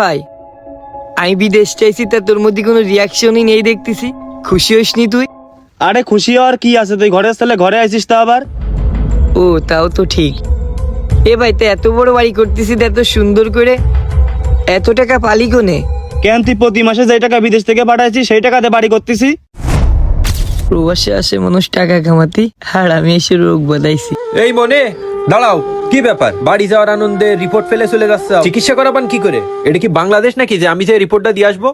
ভাই আমি বিদেশ চাইছি তা তোর মধ্যে কোনো রিয়াকশনই নেই দেখতেছি। খুশি হইসনি তুই? আরে খুশি হওয়ার কি আছে? তুই ঘরে আসলে ঘরে আইসিস তো আবার? ও তাও তো ঠিক। এ ভাই তা এত বড় বাড়ি করতেছি তা এত সুন্দর করে। এত টাকা পালি কোনে? কেন তুই প্রতি মাসে যে টাকা বিদেশ থেকে পাঠাইছি সেই টাকাতে বাড়ি করতেছি? প্রবাসে আসে মানুষ টাকা কামাতি আর আমি এসে রোগ বাদাইছি এই মনে দাঁড়াও কি ব্যাপার? বাড়ি যাওয়ার আনন্দে রিপোর্ট ফেলে চলে যাচ্ছে চিকিৎসা করাবান কি করে? এটা কি বাংলাদেশ নাকি যে আমি যে রিপোর্টটা দিয়ে আসব?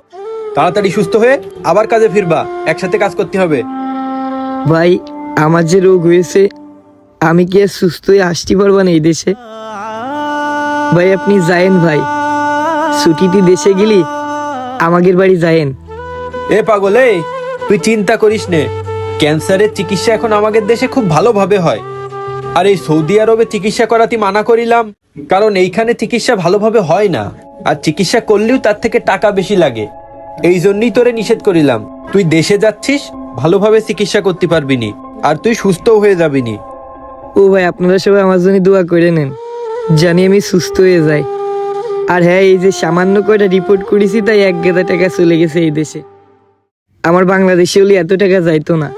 তাড়াতাড়ি সুস্থ হয়ে আবার কাজে ফিরবা একসাথে কাজ করতে হবে। ভাই আমার যে রোগ হয়েছে আমি কি আর সুস্থ হয়ে আসতে পারব না এই দেশে? ভাই আপনি যায়েন ভাই। ছুটিতে দেশে গেলি আমাদের বাড়ি যায়েন। এ পাগল এই তুই চিন্তা করিস নে। ক্যান্সারের চিকিৎসা এখন আমাদের দেশে খুব ভালোভাবে হয়। আর এই সৌদি আরবে চিকিৎসা করাতে মানা করিলাম, কারণ এইখানে চিকিৎসা ভালোভাবে হয় না, আর চিকিৎসা করলেও তার থেকে টাকা বেশি লাগে। এই জন্যই তোরে নিষেধ করিলাম, তুই দেশে যাচ্ছিস, ভালোভাবে চিকিৎসা করতে পারবি নি, আর তুই সুস্থও হয়ে যাবি নি। ও ভাই, আপনারা সবাই আমার জন্য দোয়া করে নেন, জানি আমি সুস্থ হয়ে যাই। আর হ্যাঁ এই যে সামান্য কয়টা রিপোর্ট করেছি, তাই এক গেদা টাকা চলে গেছে এই দেশে। আমার বাংলাদেশে হলে এত টাকা যাইতো না।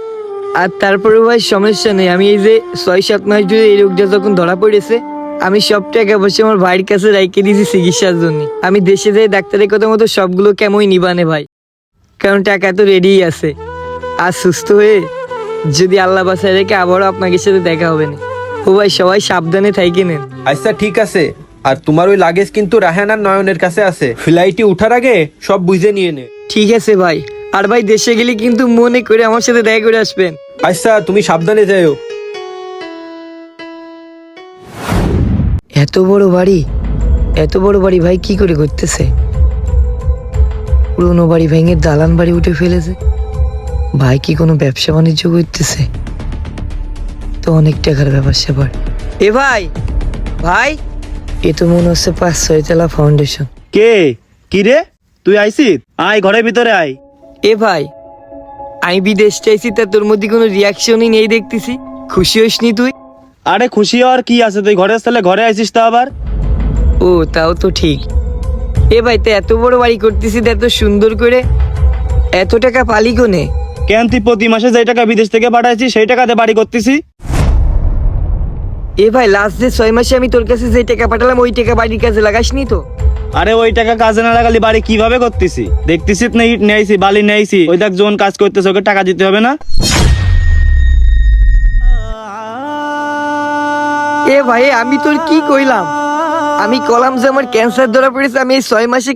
আর তারপরে ভাই সমস্যা নেই। আমি এই যে ছয় সাত মাস ধরে এই রোগটা যখন ধরা পড়েছে আমি সব টাকা বসে আমার ভাইয়ের কাছে রাইকে দিয়েছি চিকিৎসার জন্য। আমি দেশে যাই ডাক্তারের কথা মতো সবগুলো কেমনই নিবানে ভাই। কারণ টাকা তো রেডিই আছে। আর সুস্থ হয়ে যদি আল্লাহ বাসায় রেখে আবারও আপনাকে সাথে দেখা হবে না। ও ভাই সবাই সাবধানে থাইকে নেন। আচ্ছা ঠিক আছে। আর তোমার ওই লাগেজ কিন্তু রাহান আর নয়নের কাছে আছে। ফ্লাইটে উঠার আগে সব বুঝে নিয়ে নে। ঠিক আছে ভাই। আর ভাই দেশে গেলে কিন্তু মনে করে আমার সাথে দেখা করে আসবেন। আচ্ছা তুমি সাবধানে যাও এত বড় বাড়ি? এত বড় বাড়ি ভাই কি করে করতেছে? পুরোনো বাড়ি ভেঙে দালান বাড়ি উঠে ফেলেছে। ভাই কি কোনো ব্যবসা বাণিজ্য করতেছে? তো অনেক টাকার ব্যাপার স্যাপার। এ ভাই ভাই এ তো মনে হচ্ছে পাঁচ ছয় ছয়তলা ফাউন্ডেশন কে? কি রে? তুই আইসিস? আয় ঘরের ভিতরে আয়। এ ভাই আমি বিদেশ চাইছি তা তোর মধ্যে কোনো রিয়াকশনই নেই দেখতেছি। খুশি হইসনি তুই? আরে খুশি হওয়ার কি আছে? তুই ঘরে আসলে ঘরে আইসিস তা আবার? ও তাও তো ঠিক। এ ভাই তা এত বড় বাড়ি করতেছি তা এত সুন্দর করে। এত টাকা পালি কোনে? কেন তুই প্রতি মাসে যে টাকা বিদেশ থেকে পাঠাইছিস সেই টাকাতে বাড়ি করতেছি? এ ভাই লাস্ট যে ছয় মাসে আমি তোর কাছে যে টাকা পাঠালাম ওই টাকা বাড়ির কাজে লাগাসনি তো? আরে ওই টাকা কাজে না লাগালি বাড়ি কীভাবে করতেছি? দেখতেছি না ইট নেইছি বালি নেইছি ওই দেখ জোন কাজ করতেছে, ওকে টাকা দিতে হবে না? এ ভাই, আমি তোর কি কইলাম? আমি কলাম যে আমার ক্যান্সার ধরা পড়েছে, আমি এই ছয় মাসে